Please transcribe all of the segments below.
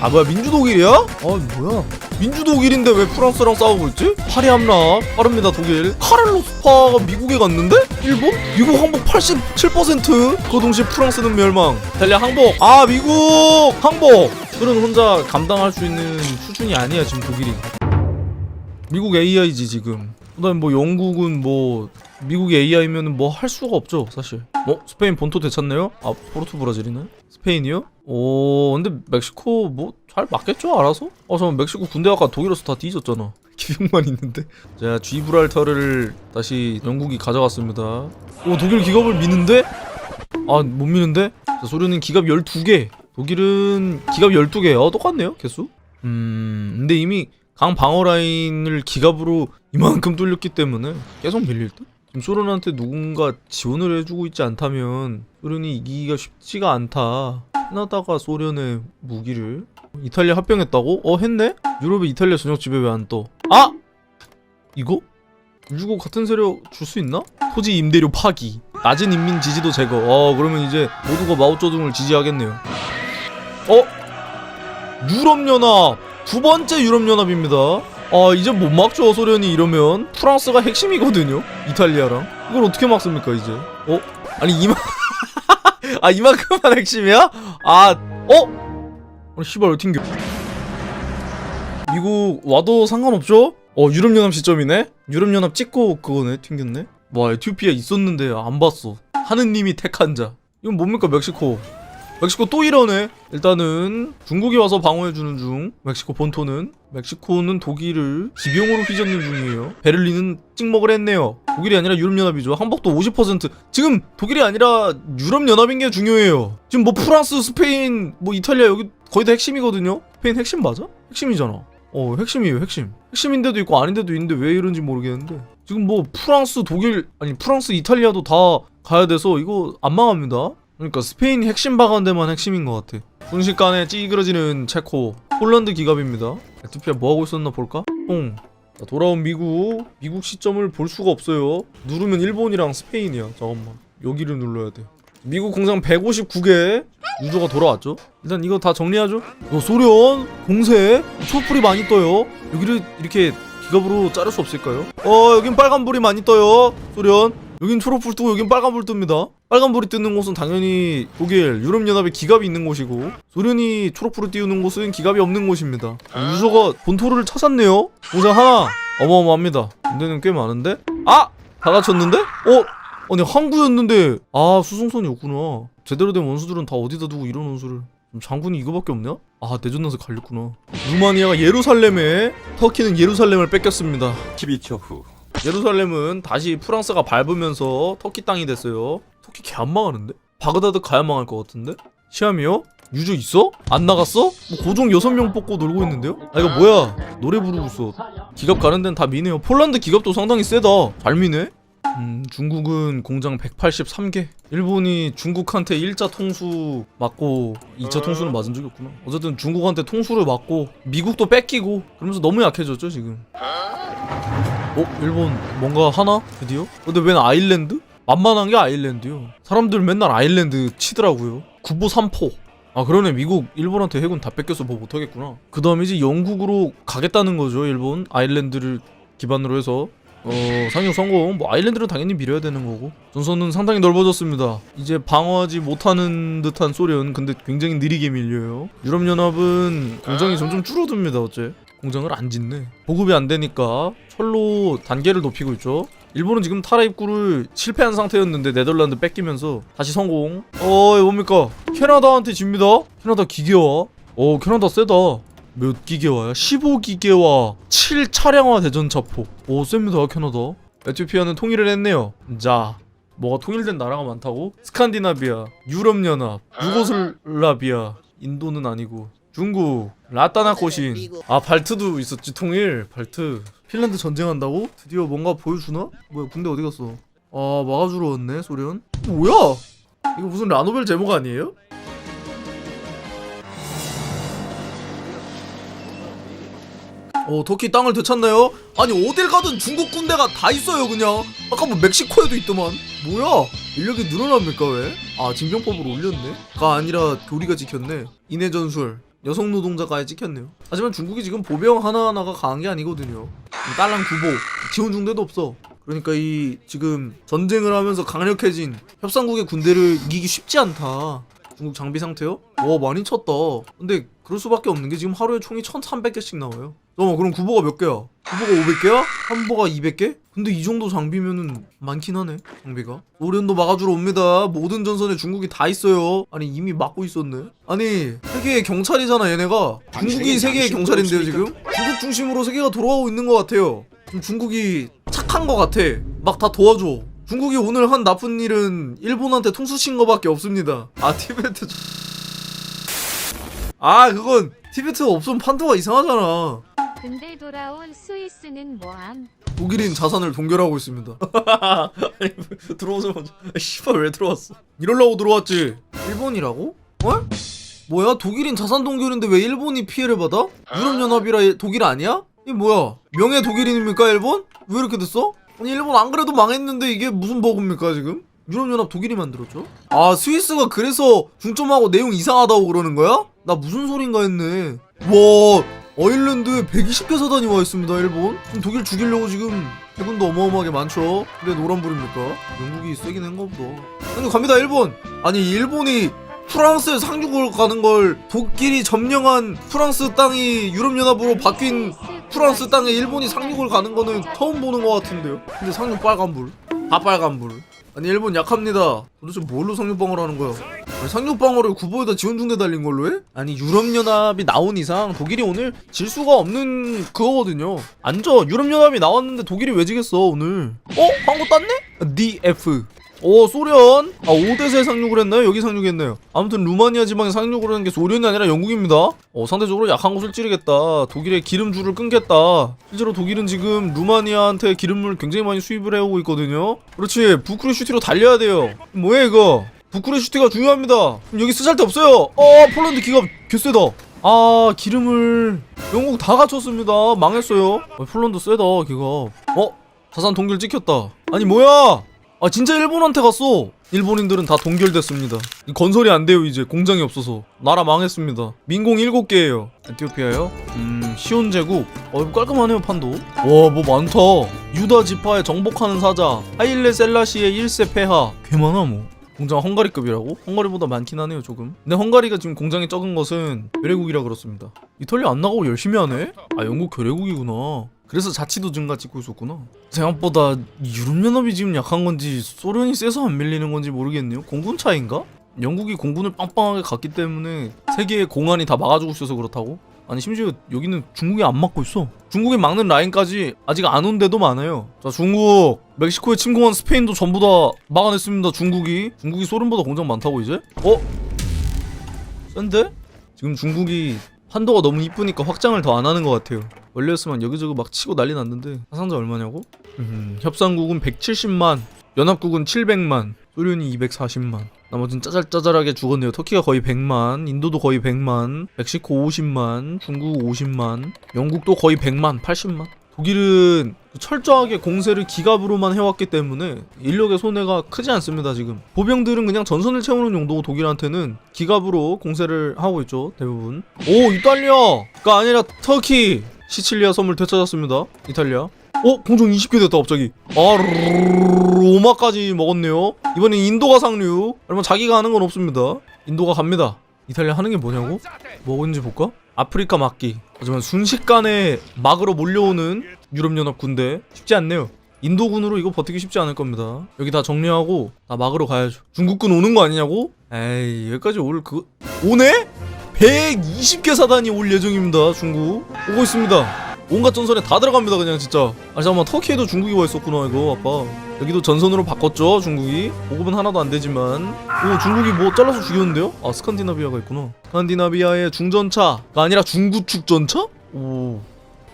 아 뭐야 민주독일이야? 아 뭐야? 민주독일인데 왜 프랑스랑 싸우고 있지? 파리 함락 빠릅니다 독일. 카를로 스파가 미국에 갔는데? 일본? 미국 항복 87%그 동시에 프랑스는 멸망. 이탈리아 항복. 아 미국! 항복! 그런 혼자 감당할 수 있는 수준이 아니야 지금 독일이. 미국 AI지 지금 그다음에 뭐 영국은 뭐 미국이 AI면은 뭐 할 수가 없죠 사실 어? 스페인 본토 되찾네요? 아 포르투 브라질이네? 스페인이요? 오 근데 멕시코 뭐 잘 맞겠죠 알아서? 어 잠깐 멕시코 군대 아까 독일에서 다 뒤졌잖아 기병만 있는데 자 지브랄타르를 다시 영국이 가져갔습니다 오 독일 기갑을 미는데? 아 못 미는데? 자, 소련은 기갑 12개 독일은 기갑 12개 어 똑같네요 개수 음 근데 이미 강 방어 라인을 기갑으로 이만큼 뚫렸기 때문에 계속 밀릴 듯? 지금 소련한테 누군가 지원을 해주고 있지 않다면 소련이 이기기가 쉽지가 않다. 캐나다가 소련의 무기를 이탈리아 합병했다고? 어 했네? 유럽의 이탈리아 전역 지배 왜 안 떠? 아! 이거? 유고 같은 세력 줄 수 있나? 토지 임대료 파기 낮은 인민 지지도 제거 어 그러면 이제 모두가 마오쩌둥을 지지하겠네요 어? 유럽연합 두 번째 유럽연합입니다 아 이제 못 막죠 소련이 이러면 프랑스가 핵심이거든요 이탈리아랑 이걸 어떻게 막습니까 이제 어? 아니 이만 아 이만큼만 핵심이야? 아 어? 아니 씨발 왜 튕겨 미국 와도 상관없죠? 어 유럽연합 시점이네? 유럽연합 찍고 그거네 튕겼네 와 에티오피아 있었는데 안 봤어 하느님이 택한 자 이건 뭡니까 멕시코 멕시코 또 이러네. 일단은 중국이 와서 방어해주는 중. 멕시코 본토는 멕시코는 독일을 지병으로 휘젓는 중이에요. 베를린은 찍먹을 했네요. 독일이 아니라 유럽연합이죠. 항복도 50%. 지금 독일이 아니라 유럽연합인 게 중요해요. 지금 뭐 프랑스, 스페인, 뭐 이탈리아 여기 거의 다 핵심이거든요. 스페인 핵심 맞아? 핵심이잖아. 어 핵심이에요 핵심. 핵심인데도 있고 아닌데도 있는데 왜 이런지 모르겠는데 지금 뭐 프랑스, 독일 아니 프랑스, 이탈리아도 다 가야 돼서 이거 안 망합니다. 그러니까 스페인 핵심 박은데만 핵심인 것 같아. 순식간에 찌그러지는 체코, 폴란드 기갑입니다. 에티오피아 뭐 하고 있었나 볼까? 뽕. 자, 돌아온 미국. 미국 시점을 볼 수가 없어요. 누르면 일본이랑 스페인이야. 잠깐만. 여기를 눌러야 돼. 미국 공장 159개. 유저가 돌아왔죠. 일단 이거 다 정리하죠. 어, 소련 공세 초불이 많이 떠요. 여기를 이렇게 기갑으로 자를 수 없을까요? 어 여긴 빨간 불이 많이 떠요. 소련. 여긴 초록불 뜨고 여긴 빨간불 뜹니다. 빨간불이 뜨는 곳은 당연히 독일, 유럽연합의 기갑이 있는 곳이고 소련이 초록불을 띄우는 곳은 기갑이 없는 곳입니다. 유저가 본토를 찾았네요. 공장 하나 어마어마합니다. 문제는 꽤 많은데? 아! 다 갖췄는데? 어? 아니 항구였는데 아 수송선이 없구나. 제대로 된 원수들은 다 어디다 두고 이런 원수를 장군이 이거밖에 없냐? 아 내전나서 갈렸구나. 루마니아가 예루살렘에 터키는 예루살렘을 뺏겼습니다. 12초 후 예루살렘은 다시 프랑스가 밟으면서 터키 땅이 됐어요. 터키 개 안 망하는데? 바그다드 가야 망할 것 같은데? 시암이요? 유저 있어? 안 나갔어? 뭐 고종 6명 뽑고 놀고 있는데요? 아 이거 뭐야 노래 부르고 있어 기갑 가는 데는 다 미네요 폴란드 기갑도 상당히 세다 잘 미네 음 중국은 공장 183개 일본이 중국한테 1차 통수 맞고 2차 통수는 맞은 적이 없구나 어쨌든 중국한테 통수를 맞고 미국도 뺏기고 그러면서 너무 약해졌죠 지금 어? 일본 뭔가 하나? 드디어? 근데 웬 아일랜드? 만만한 게 아일랜드요. 사람들 맨날 아일랜드 치더라고요. 구보 3포. 아 그러네. 미국 일본한테 해군 다 뺏겨서 뭐 못하겠구나. 그 다음에 이제 영국으로 가겠다는 거죠 일본. 아일랜드를 기반으로 해서. 어 상용 성공. 뭐 아일랜드는 당연히 밀어야 되는 거고. 전선은 상당히 넓어졌습니다. 이제 방어하지 못하는 듯한 소련. 근데 굉장히 느리게 밀려요. 유럽연합은 공장이 점점 줄어듭니다 어째 공장을 안 짓네. 보급이 안 되니까 철로 단계를 높이고 있죠. 일본은 지금 타라 입구를 실패한 상태였는데 네덜란드 뺏기면서 다시 성공. 어 이거 뭡니까? 캐나다한테 집니다. 캐나다 기계화. 어 캐나다 세다. 몇 기계화야? 15기계화. 7차량화 대전차포. 오 셉니다 캐나다. 에티오피아는 통일을 했네요. 자 뭐가 통일된 나라가 많다고? 스칸디나비아 유럽연합 유고슬라비아. 인도는 아니고 중국 라따나 코신. 아 발트도 있었지 통일. 발트. 핀란드 전쟁한다고? 드디어 뭔가 보여주나? 뭐야 군대 어디 갔어? 아 막아주러 왔네 소련. 뭐야? 이거 무슨 라노벨 제목 아니에요? 어 터키 땅을 되찾나요? 아니 어딜 가든 중국 군대가 다 있어요 그냥. 아까 뭐 멕시코에도 있더만. 뭐야? 인력이 늘어납니까 왜? 아 징병법을 올렸네? 가 아니라 교리가 지켰네. 인해 전술 여성 노동자까지 찍혔네요. 하지만 중국이 지금 보병 하나하나가 강한 게 아니거든요. 딸랑 구보, 지원 중대도 없어. 그러니까 이 지금 전쟁을 하면서 강력해진 협상국의 군대를 이기기 쉽지 않다. 중국 장비 상태요? 와 많이 쳤다. 근데 그럴 수밖에 없는 게 지금 하루에 총이 1,300개씩 나와요. 잠깐만 그럼 구보가 몇 개야? 구보가 500개야? 한보가 200개? 근데 이 정도 장비면은 많긴 하네 장비가. 오련도 막아주러 옵니다. 모든 전선에 중국이 다 있어요. 아니 이미 막고 있었네. 아니 세계의 경찰이잖아 얘네가. 중국이 세계의 경찰인데요 지금? 중국 중심으로 세계가 돌아가고 있는 것 같아요. 좀 중국이 착한 것 같아. 막 다 도와줘. 중국이 오늘 한 나쁜 일은 일본한테 통수 친 거밖에 없습니다. 아 티베트 아 그건 티베트 없으면 판도가 이상하잖아 근데 돌아온 스위스는 뭐함? 독일인 자산을 동결하고 있습니다. 아니 들어오자마자 씨발 왜 들어왔어? 이럴라고 들어왔지. 일본이라고? 어? 뭐야 독일인 자산 동결인데 왜 일본이 피해를 받아? 유럽연합이라 독일 아니야? 이 뭐야 명예 독일인입니까 일본? 왜 이렇게 됐어? 아니 일본 안 그래도 망했는데 이게 무슨 버그입니까 지금? 유럽연합 독일이 만들었죠? 아 스위스가 그래서 중점하고 내용 이상하다고 그러는 거야? 나 무슨 소린가 했네. 와 어일랜드에 120개 사단이 와 있습니다 일본. 지금 독일 죽이려고 지금 해군도 어마어마하게 많죠? 근데 노란불입니까? 영국이 세긴 한가? 보다 아니 갑니다 일본. 아니 일본이 프랑스에 상륙을 가는 걸 독일이 점령한 프랑스 땅이 유럽연합으로 바뀐 프랑스 땅에 일본이 상륙을 가는 거는 처음 보는 것 같은데요? 근데 상륙 빨간불? 다 빨간불 아니 일본 약합니다 도대체 뭘로 상륙방어를 하는 거야 아니, 상륙방어를 구보에다 지원 중대 달린 걸로 해? 아니 유럽연합이 나온 이상 독일이 오늘 질 수가 없는 그거거든요 안져 유럽연합이 나왔는데 독일이 왜 지겠어 오늘 어? 광고 땄네? DF 오 소련. 아 오데스에 상륙을 했나요? 여기 상륙했나요? 아무튼 루마니아 지방에 상륙을 하는 게 소련이 아니라 영국입니다. 어 상대적으로 약한 곳을 찌르겠다. 독일의 기름줄을 끊겠다. 실제로 독일은 지금 루마니아한테 기름을 굉장히 많이 수입을 해오고 있거든요. 그렇지 부크레슈티로 달려야 돼요. 뭐야 이거? 부크레슈티가 중요합니다. 여기 쓰잘데 없어요. 어 폴란드 기갑 개쎄다. 아 기름을 영국 다 갖췄습니다. 망했어요. 어, 폴란드 세다 기갑 어? 자산 동결 찍혔다. 아니 뭐야 아 진짜 일본한테 갔어. 일본인들은 다 동결됐습니다. 이 건설이 안 돼요 이제. 공장이 없어서. 나라 망했습니다. 민공 7개예요. 에티오피아요? 음 시온 제국. 어 이거 깔끔하네요 판도. 와 뭐 많다. 유다 지파에 정복하는 사자. 하일레 셀라시의 1세 폐하. 꽤 많아 뭐. 공장 헝가리급이라고? 헝가리보다 많긴 하네요 조금. 근데 헝가리가 지금 공장이 적은 것은 괴뢰국이라 그렇습니다. 이탈리아 안 나가고 열심히 하네? 아 영국 괴뢰국이구나 그래서 자치도 증가 찍고 있었구나 생각보다 유럽연합이 지금 약한 건지 소련이 세서 안 밀리는 건지 모르겠네요 공군 차인가? 영국이 공군을 빵빵하게 갔기 때문에 세계의 공안이 다 막아주고 있어서 그렇다고? 아니 심지어 여기는 중국이 안 막고 있어 중국이 막는 라인까지 아직 안 온 데도 많아요 자 중국 멕시코에 침공한 스페인도 전부 다 막아냈습니다 중국이 중국이 소련보다 공장 많다고 이제? 어? 센데? 지금 중국이 판도가 너무 이쁘니까 확장을 더 안 하는 것 같아요. 원래였으면 여기저기 막 치고 난리 났는데 사상자 얼마냐고? 음, 협상국은 170만 연합국은 700만 소련이 240만. 나머지는 짜잘짜잘하게 죽었네요. 터키가 거의 100만 인도도 거의 100만 멕시코 50만 중국 50만 영국도 거의 100만 80만. 독일은 철저하게 공세를 기갑으로만 해왔기 때문에 인력의 손해가 크지 않습니다 지금. 보병들은 그냥 전선을 채우는 용도고 독일한테는 기갑으로 공세를 하고 있죠 대부분. 오 이탈리아가 아니라 터키! 시칠리아 선물 되찾았습니다 이탈리아. 어? 공정 20개 됐다 갑자기. 아 로마까지 먹었네요. 이번엔 인도가 상륙 여러분 자기가 하는 건 없습니다. 인도가 갑니다. 이탈리아 하는 게 뭐냐고? 뭐인지 볼까? 아프리카 막기. 하지만 순식간에 막으로 몰려오는 유럽연합 군대. 쉽지 않네요. 인도군으로 이거 버티기 쉽지 않을 겁니다. 여기 다 정리하고 다 막으러 가야죠. 중국군 오는 거 아니냐고? 에이 여기까지 올 그거 오네? 120개 사단이 올 예정입니다 중국. 오고 있습니다 온갖 전선에 다 들어갑니다 그냥 진짜 아 잠깐만 터키에도 중국이 와 있었구나 이거 아까 여기도 전선으로 바꿨죠 중국이 보급은 하나도 안 되지만 오 중국이 뭐 잘라서 죽였는데요? 아 스칸디나비아가 있구나 스칸디나비아의 중전차가 아니라 중구축 전차? 오.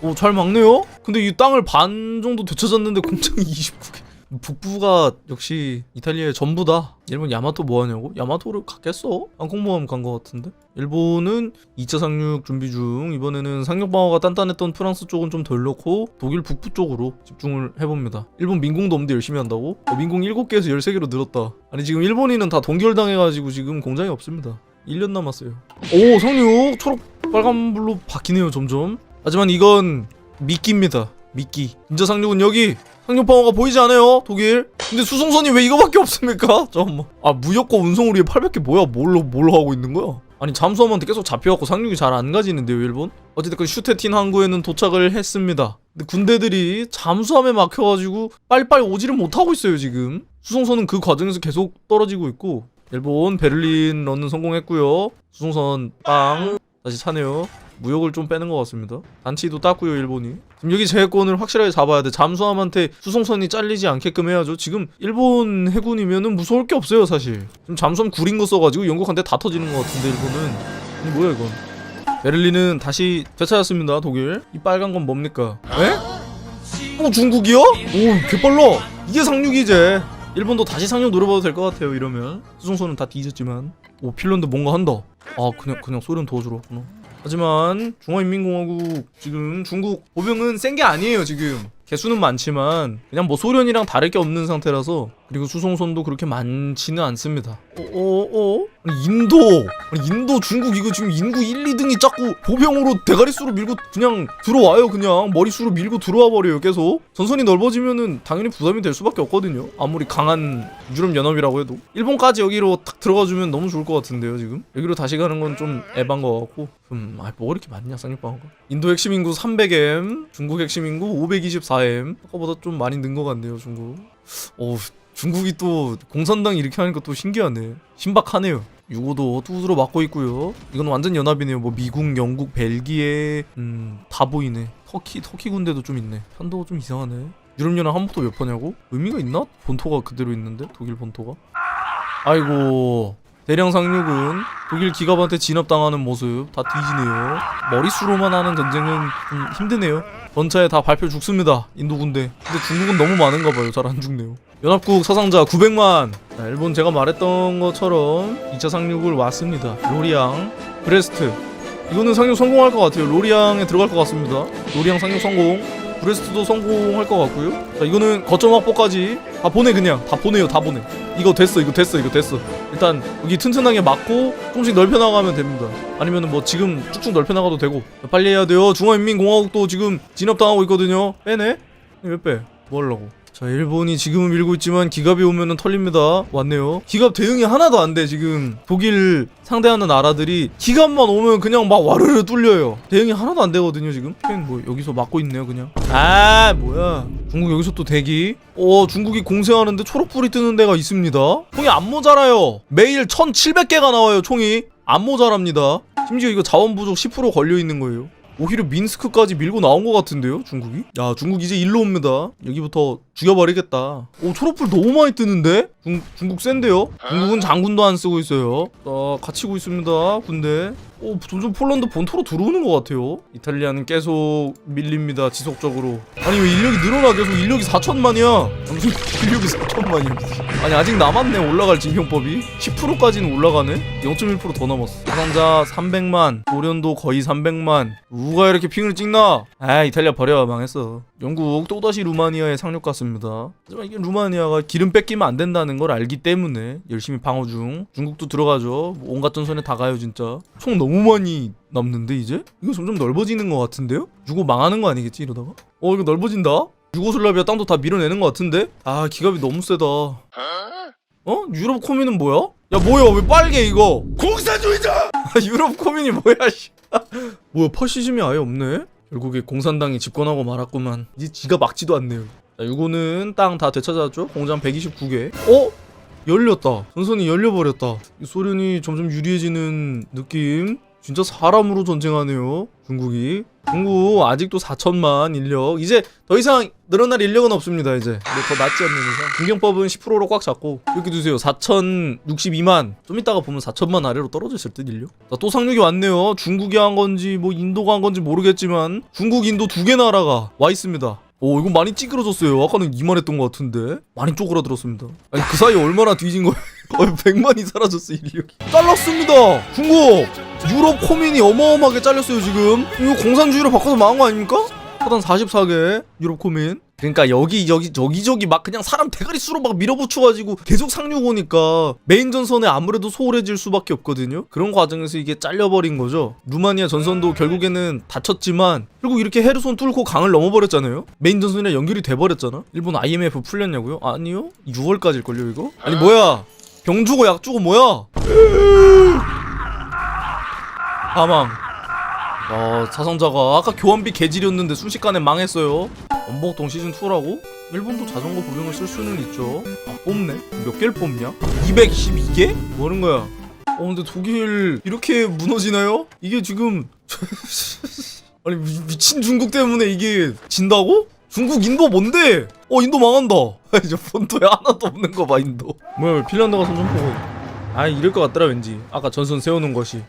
오, 잘 막네요? 근데 이 땅을 반 정도 되찾았는데 공장이 29개. 북부가 역시 이탈리아의 전부다. 일본 야마토 뭐 하냐고? 야마토를 갔겠어? 항공모함 간 것 같은데? 일본은 2차 상륙 준비 중. 이번에는 상륙 방어가 단단했던 프랑스 쪽은 좀 덜 넣고 독일 북부 쪽으로 집중을 해봅니다. 일본 민공도 없는데 열심히 한다고? 어, 민공 7개에서 13개로 늘었다. 아니 지금 일본인은 다 동결당해가지고 지금 공장이 없습니다. 1년 남았어요. 오 상륙 초록 빨간불로 바뀌네요 점점. 하지만 이건 미끼입니다. 미끼. 인자 상륙은 여기 상륙 방어가 보이지 않아요 독일. 근데 수송선이 왜 이거밖에 없습니까? 잠깐만. 아 무역과 운송을 위해 800개 뭐야? 뭘로 뭘로 하고 있는 거야? 아니 잠수함한테 계속 잡혀갖고 상륙이 잘 안 가지는데요 일본? 어쨌든 슈테틴 항구에는 도착을 했습니다. 근데 군대들이 잠수함에 막혀가지고 빨리빨리 오지를 못하고 있어요 지금. 수송선은 그 과정에서 계속 떨어지고 있고 일본 베를린 런는 성공했고요. 수송선 빵 다시 차네요. 무역을 좀 빼는 것 같습니다. 단치도 땄고요 일본이. 지금 여기 제해권을 확실하게 잡아야 돼. 잠수함한테 수송선이 잘리지 않게끔 해야죠. 지금 일본 해군이면은 무서울 게 없어요 사실. 지금 잠수함 구린 거 써가지고 영국한테 다 터지는 것 같은데 일본은. 이 뭐야 이건? 베를린은 다시 되찾았습니다 독일. 이 빨간 건 뭡니까? 에? 또 중국이요? 오 개빨라. 이게 상륙이 이제. 일본도 다시 상륙 노려봐도 될 것 같아요 이러면 수송선은 다 뒤졌지만 오 핀란드 뭔가 한다 아 그냥 그냥 소련 도와주러 왔구나. 하지만 중화인민공화국 지금 중국 보병은 센 게 아니에요 지금. 개수는 많지만 그냥 뭐 소련이랑 다를 게 없는 상태라서 그리고 수송선도 그렇게 많지는 않습니다. 어어어? 아니 인도! 아니 인도 중국 이거 지금 인구 1, 2등이 자꾸 보병으로 대가리수로 밀고 그냥 들어와요 그냥. 머리수로 밀고 들어와 버려요 계속. 전선이 넓어지면은 당연히 부담이 될 수밖에 없거든요. 아무리 강한 유럽 연합이라고 해도. 일본까지 여기로 탁 들어가주면 너무 좋을 것 같은데요 지금? 여기로 다시 가는 건 좀 에반 것 같고. 음, 아, 뭐가 이렇게 많냐 쌍욕방어가 인도 핵심 인구 300M 중국 핵심 인구 524M 아까보다 좀 많이 는 것 같네요 중국. 어 중국이 또 공산당 이렇게 하니까 또 신기하네. 신박하네요. 유고도 뚜드러 맞고 있고요. 이건 완전 연합이네요. 뭐 미국 영국 벨기에. 음 다 보이네. 터키 터키 군대도 좀 있네. 편도가 좀 이상하네. 유럽연합 한국도 몇 퍼냐고? 의미가 있나? 본토가 그대로 있는데? 독일 본토가? 아이고 대량 상륙은 독일 기갑한테 진압당하는 모습 다 뒤지네요. 머릿수로만 하는 전쟁은 좀 힘드네요. 전차에 다 발표 죽습니다. 인도 군대. 근데 중국은 너무 많은가 봐요. 잘 안 죽네요. 연합국 사상자 900만. 자, 일본 제가 말했던 것처럼 2차 상륙을 왔습니다. 로리앙, 브레스트. 이거는 상륙 성공할 것 같아요. 로리앙에 들어갈 것 같습니다. 로리앙 상륙 성공. 브레스트도 성공할 것 같고요. 자, 이거는 거점 확보까지 다 보내 그냥 다 보내요. 다 보내. 이거 됐어. 이거 됐어. 이거 됐어. 일단 여기 튼튼하게 막고 조금씩 넓혀 나가면 됩니다. 아니면은 뭐 지금 쭉쭉 넓혀 나가도 되고 빨리 해야 돼요. 중화인민공화국도 지금 진압당하고 있거든요. 빼네? 왜 빼? 뭐 하려고? 자 일본이 지금은 밀고 있지만 기갑이 오면은 털립니다. 왔네요. 기갑 대응이 하나도 안 돼 지금 독일 상대하는 나라들이 기갑만 오면 그냥 막 와르르 뚫려요. 대응이 하나도 안 되거든요 지금. 펜뭐 여기서 막고 있네요 그냥. 아 뭐야? 중국 여기서 또 대기. 어 중국이 공세하는데 초록불이 뜨는 데가 있습니다. 총이 안 모자라요. 매일 1,700개가 나와요 총이. 안 모자랍니다. 심지어 이거 자원 부족 10% 걸려 있는 거예요. 오히려 민스크까지 밀고 나온 것 같은데요, 중국이? 야, 중국 이제 일로 옵니다. 여기부터 죽여버리겠다. 오, 초록불 너무 많이 뜨는데? 중, 중국 센데요? 중국은 장군도 안 쓰고 있어요. 어, 갇히고 있습니다, 군대. 오, 점점 폴란드 본토로 들어오는 것 같아요. 이탈리아는 계속 밀립니다, 지속적으로. 아니, 왜 인력이 늘어나? 계속 인력이 4천만이야. 무슨 인력이 4천만이야. 아니, 아직 남았네, 올라갈 징병법이. 10%까지는 올라가네? 0.1%더 남았어. 사상자 300만, 노련도 거의 300만. 누가 이렇게 핑을 찍나? 아, 이탈리아 버려, 망했어. 영국 또다시 루마니아에 상륙 갔습니다. 하지만 이게 루마니아가 기름 뺏기면 안 된다는 걸 알기 때문에 열심히 방어 중. 중국도 들어가죠. 뭐 온갖 전선에 다 가요, 진짜. 총 너무 많이 남는데 이제? 이거 점점 넓어지는 것 같은데요? 유고 망하는 거 아니겠지 이러다가? 어 이거 넓어진다? 유고슬라비아 땅도 다 밀어내는 것 같은데? 아 기갑이 너무 세다. 어? 유럽 코민은 뭐야? 야 뭐야 왜 빨개 이거? 공산주의자! 유럽 코민이 뭐야 씨. 뭐야 파시즘이 아예 없네? 결국에 공산당이 집권하고 말았구만. 이제 지가 막지도 않네요. 자, 이거는 땅 다 되찾았죠? 공장 129개. 어? 열렸다. 전선이 열려버렸다. 이 소련이 점점 유리해지는 느낌. 진짜 사람으로 전쟁하네요. 중국이. 중국 아직도 4천만 인력. 이제 더 이상 늘어날 인력은 없습니다. 이제 뭐더 낫지 않는 이상. 중경법은 10%로 꽉 잡고 이렇게 두세요. 4,062만. 좀 이따가 보면 4천만 아래로 떨어져 있을 듯 인력. 자, 또 상륙이 왔네요. 중국이 한 건지 뭐 인도가 한 건지 모르겠지만 중국, 인도 두 개 나라가 와 있습니다. 오 이거 많이 찌그러졌어요. 아까는 이만했던 것 같은데 많이 쪼그라들었습니다. 아니 그 사이에 얼마나 뒤진 거예요? 거의 100만이 사라졌어 인력이. 잘랐습니다. 중국 유럽 코민이 어마어마하게 잘렸어요 지금. 이거 공산주의로 바꿔서 망한 거 아닙니까? 포단 44개 유럽 코민. 그러니까 여기 여기 여기저기 막 그냥 사람 대가리 수로 막 밀어붙여가지고 계속 상륙 오니까 메인 전선에 아무래도 소홀해질 수밖에 없거든요. 그런 과정에서 이게 잘려버린 거죠. 루마니아 전선도 결국에는 다쳤지만 결국 이렇게 헤르손 뚫고 강을 넘어버렸잖아요. 메인 전선이랑 연결이 돼버렸잖아. 일본 IMF 풀렸냐고요? 아니요. 6월까지일걸요 이거? 아니 뭐야? 병 주고 약 주고 뭐야? 사망. 아 사상자가 아까 교환비 개질이었는데 순식간에 망했어요. 원복동 시즌 2라고? 일본도 자전거 보병을 쓸 수는 있죠. 아 뽑네? 몇 개를 뽑냐? 212개? 뭐하는 거야? 어 근데 독일 이렇게 무너지나요? 이게 지금 아니 미, 미친 중국 때문에 이게 진다고? 중국 인도 뭔데? 어 인도 망한다. 이제 본토에 하나도 없는 거 봐 인도. 뭐야 핀란드가 선전포고. 아 이럴 것 같더라 왠지. 아까 전선 세워놓은 것이.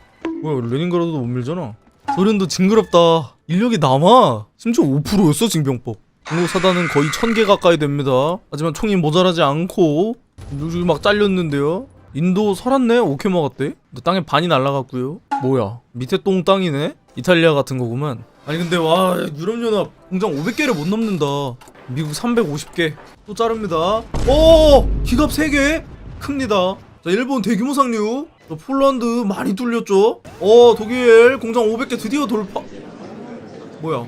뭐야 레닌그라드도 못 밀잖아. 소련도 징그럽다. 인력이 남아. 심지어 5%였어 징병법. 중국 사단은 거의 1000개 가까이 됩니다. 하지만 총이 모자라지 않고 요즘 막 잘렸는데요. 인도 살았네? 오케이 먹었대. 근데 땅에 반이 날라갔고요. 뭐야? 밑에 똥 땅이네? 이탈리아 같은 거구만. 아니 근데 와 유럽연합 공장 500개를 못 넘는다. 미국 350개 또 자릅니다. 오 기갑 3개 큽니다. 자 일본 대규모 상륙. 자, 폴란드 많이 뚫렸죠. 어 독일 공장 500개 드디어 돌파. 뭐야? 에?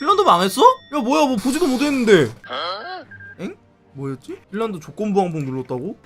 핀란드 망했어? 야 뭐야 뭐 보지도 못했는데. 엥? 뭐였지? 핀란드 조건부 항복 눌렀다고?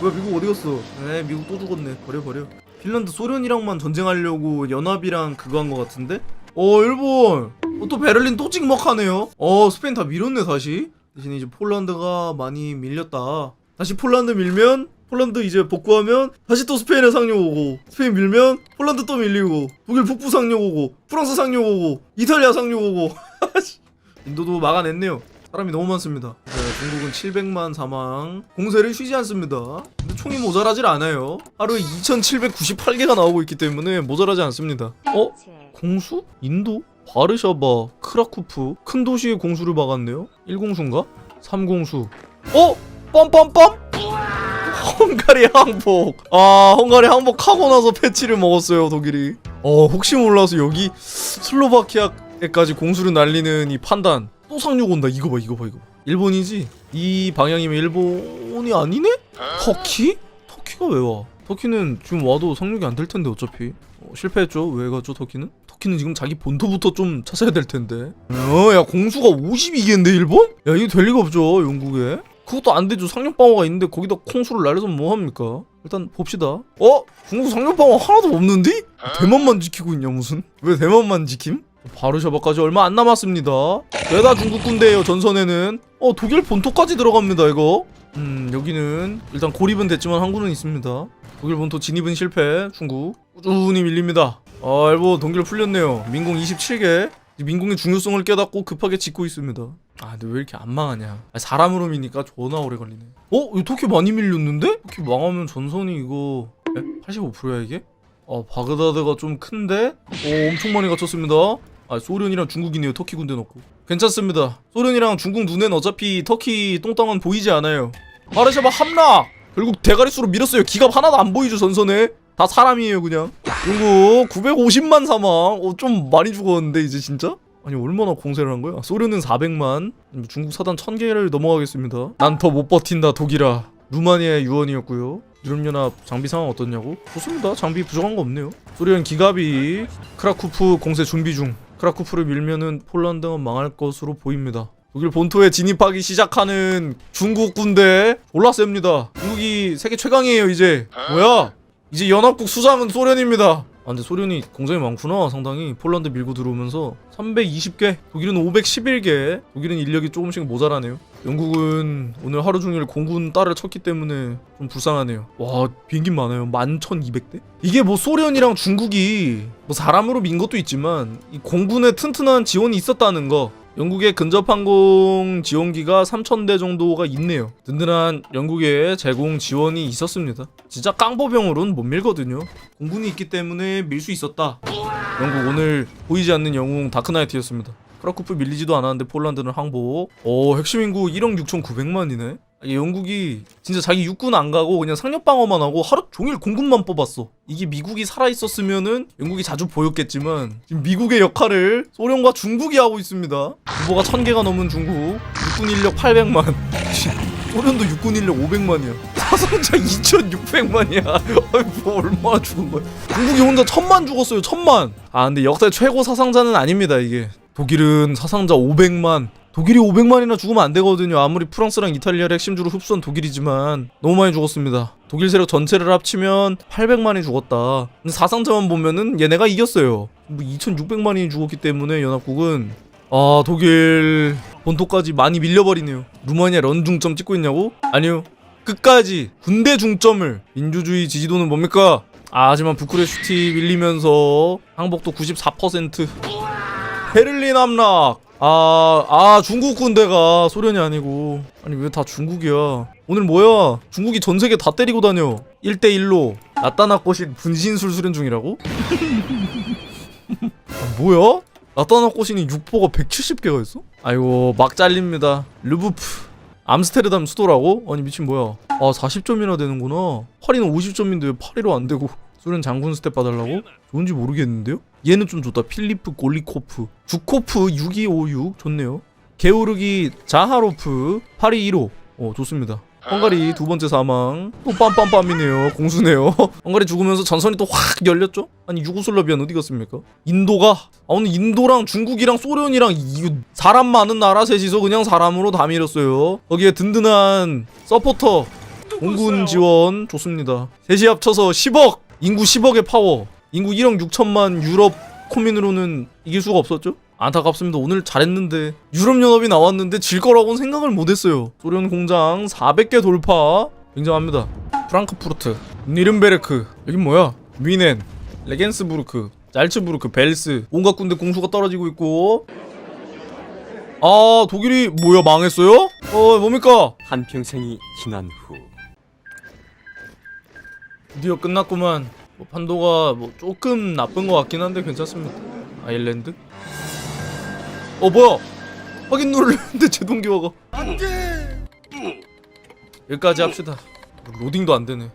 뭐야 미국 어디 갔어? 에 미국 또 죽었네. 버려 버려. 핀란드 소련이랑만 전쟁하려고 연합이랑 그거 한 거 같은데? 어 일본 어, 또 베를린 또 찍먹하네요. 어 스페인 다 밀었네 다시. 대신에 이제 폴란드가 많이 밀렸다. 다시 폴란드 밀면 폴란드 이제 복구하면 다시 또 스페인에 상륙 오고 스페인 밀면 폴란드 또 밀리고 독일 북부 상륙 오고 프랑스 상륙 오고 이탈리아 상륙 오고 인도도 막아냈네요. 사람이 너무 많습니다. 네, 중국은 700만 사망. 공세를 쉬지 않습니다. 근데 총이 모자라질 않아요. 하루에 2,798개가 나오고 있기 때문에 모자라지 않습니다. 어? 공수? 인도? 바르샤바, 크라쿠프 큰 도시의 공수를 막았네요. 1공수인가? 3공수. 어? 빰빰빰? 헝가리 항복. 아, 헝가리 항복하고 나서 패치를 먹었어요, 독일이. 어, 혹시 몰라서 여기 슬로바키아에까지 공수를 날리는 이 판단. 또 상륙 온다. 이거 봐, 이거 봐, 이거 봐. 일본이지? 이 방향이면 일본이 아니네? 터키? 터키가 왜 와? 터키는 지금 와도 상륙이 안 될 텐데 어차피 어, 실패했죠. 왜 가죠 터키는? 터키는 지금 자기 본토부터 좀 찾아야 될 텐데. 어, 야 공수가 52개인데 일본? 야 이거 될 리가 없죠 영국에. 그것도 안 되죠. 상륙 방어가 있는데 거기다 콩수를 날려서 뭐 합니까? 일단 봅시다. 어? 중국 상륙 방어 하나도 없는데? 대만만 지키고 있냐 무슨? 왜 대만만 지킴? 바르샤바까지 얼마 안 남았습니다. 죄다 중국 군대예요 전선에는. 어 독일 본토까지 들어갑니다 이거. 음 여기는 일단 고립은 됐지만 항구는 있습니다. 독일 본토 진입은 실패. 중국 꾸준히 밀립니다. 아 일본 동결 풀렸네요. 민공 27개. 민공의 중요성을 깨닫고 급하게 짓고 있습니다. 아 근데 왜 이렇게 안 망하냐? 아, 사람으로 미니까 존나 오래 걸리네. 어? 이거 터키 많이 밀렸는데? 터키 망하면 전선이 이거 85%야 이게? 어 바그다드가 좀 큰데? 오 엄청 많이 갇혔습니다. 아 소련이랑 중국이네요 터키 군대 넣고 괜찮습니다 소련이랑 중국 눈엔 어차피 터키 똥땅은 보이지 않아요 바르샤바 함락 결국 대가리수로 밀었어요 기갑 하나도 안 보이죠 전선에 다 사람이에요 그냥 중국 950만 사망. 어 좀 많이 죽었는데 이제 진짜? 아니 얼마나 공세를 한 거야? 소련은 400만. 중국 사단 1000개를 넘어가겠습니다. 난 더 못 버틴다 독일아. 루마니아의 유언이었고요. 유럽연합 장비 상황 어떻냐고? 좋습니다. 장비 부족한 거 없네요. 소련 기갑이 크라쿠프 공세 준비 중. 크라쿠프를 밀면은 폴란드가 망할 것으로 보입니다. 독일 본토에 진입하기 시작하는 중국 군대 올라셉니다. 중국이 세계 최강이에요 이제. 뭐야 이제 연합국 수장은 소련입니다. 아 근데 소련이 공장이 많구나 상당히. 폴란드 밀고 들어오면서. 320개? 독일은 511개. 독일은 인력이 조금씩 모자라네요. 영국은 오늘 하루 종일 공군 딸을 쳤기 때문에 좀 불쌍하네요. 와 비행기 많아요. 11,200대? 이게 뭐 소련이랑 중국이 뭐 사람으로 민 것도 있지만 이 공군에 튼튼한 지원이 있었다는 거 영국의 근접 항공 지원기가 3,000대 정도가 있네요. 든든한 영국의 제공 지원이 있었습니다. 진짜 깡보병으로는 못 밀거든요. 공군이 있기 때문에 밀 수 있었다. 영국 오늘 보이지 않는 영웅 다크나이트였습니다. 크라쿠프 밀리지도 않았는데 폴란드는 항복. 오 핵심 인구 1억 6,900만이네. 영국이 진짜 자기 육군 안 가고 그냥 상륙 방어만 하고 하루 종일 공군만 뽑았어. 이게 미국이 살아 있었으면은 영국이 자주 보였겠지만 지금 미국의 역할을 소련과 중국이 하고 있습니다. 규모가 1000개가 넘은 중국, 육군 인력 800만. 소련도 육군 인력 500만이야. 사상자 2,600만이야. 아이 뭐 얼마나 죽은 거야? 중국이 혼자 천만 죽었어요. 천만. 아 근데 역대 최고 사상자는 아닙니다 이게. 독일은 사상자 500만. 독일이 500만이나 죽으면 안 되거든요. 아무리 프랑스랑 이탈리아를 핵심주로 흡수한 독일이지만 너무 많이 죽었습니다. 독일 세력 전체를 합치면 800만이 죽었다. 사상자만 보면은 얘네가 이겼어요. 뭐 2,600만이 죽었기 때문에 연합국은 아 독일 본토까지 많이 밀려버리네요. 루마니아 런 중점 찍고 있냐고? 아니요. 끝까지 군대 중점을 민주주의 지지도는 뭡니까? 아, 하지만 부쿠레슈티 밀리면서 항복도 94% 베를린 함락 아, 아 중국 군대가 소련이 아니고. 아니 왜 다 중국이야? 오늘 뭐야? 중국이 전 세계 다 때리고 다녀. 1대1로. 나타나꽃인 분신술 수련 중이라고? 아, 뭐야? 나타나꽃인이 육포가 170개가 있어? 아이고 막 잘립니다. 르부프. 암스테르담 수도라고? 아니 미친 뭐야? 아 40점이나 되는구나. 파리는 50점인데 왜 파리로 안 되고 소련 장군 스텝 봐달라고? 좋은지 모르겠는데요? 얘는 좀 좋다. 필리프 골리코프. 주코프 6256 좋네요. 게오르기 자하로프 파리 1호 어 좋습니다. 헝가리 두 번째 사망. 또 빰빰빰이네요. 공수네요. 헝가리 죽으면서 전선이 또 확 열렸죠? 아니 유고슬라비아는 어디 갔습니까? 인도가? 아 오늘 인도랑 중국이랑 소련이랑 이거 사람 많은 나라 셋이서 그냥 사람으로 다 밀었어요. 거기에 든든한 서포터. 공군 지원. 좋습니다. 셋이 합쳐서 10억 인구 10억의 파워 인구 1억 6천만 유럽 코민으로는 이길 수가 없었죠? 안타깝습니다. 오늘 잘했는데 유럽연합이 나왔는데 질 거라고는 생각을 못했어요. 소련 공장 400개 돌파 굉장합니다. 프랑크푸르트, 니른베르크 여긴 뭐야? 위넨, 레겐스부르크, 잘츠부르크, 벨스 온갖 군대 공수가 떨어지고 있고 아 독일이 뭐야 망했어요? 어 뭡니까? 한평생이 지난 후 드디어 끝났구만. 뭐 판도가 뭐 조금 나쁜 것 같긴 한데 괜찮습니다. 아일랜드? 어 뭐야? 확인 누르려는데 제동기화가 안돼. 여기까지 합시다. 로딩도 안 되네.